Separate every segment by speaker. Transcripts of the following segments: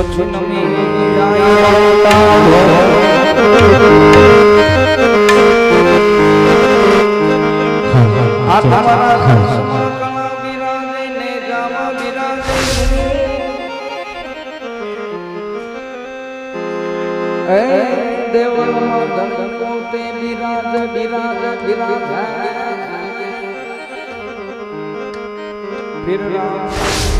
Speaker 1: કઠિન દેવળમાં ધન પોતે બિરાજ બિરાજ બિરાજ બિરરા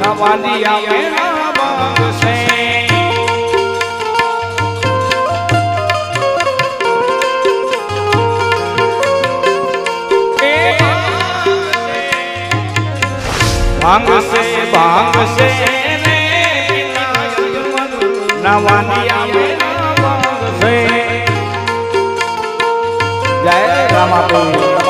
Speaker 1: નવાલિયા મેળા બાસે ભાંગશે ભાંગશે નવાનિયા જય રામાપુર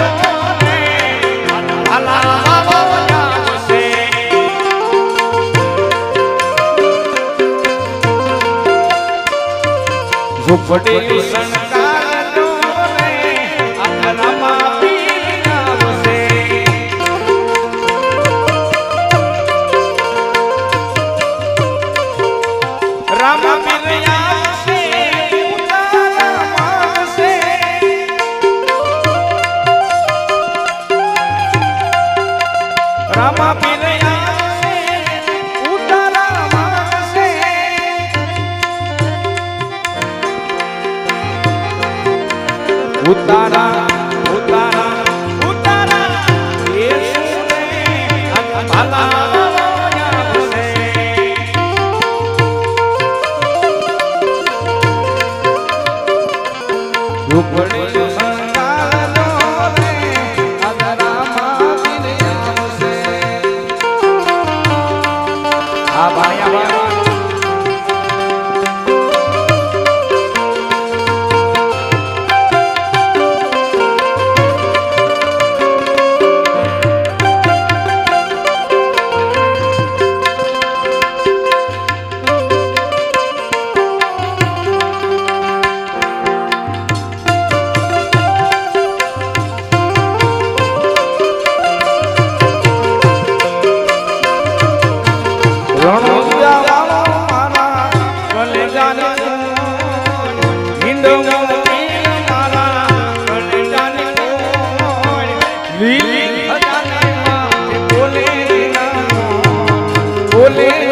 Speaker 1: What do you say? Abaya, abaya. बोले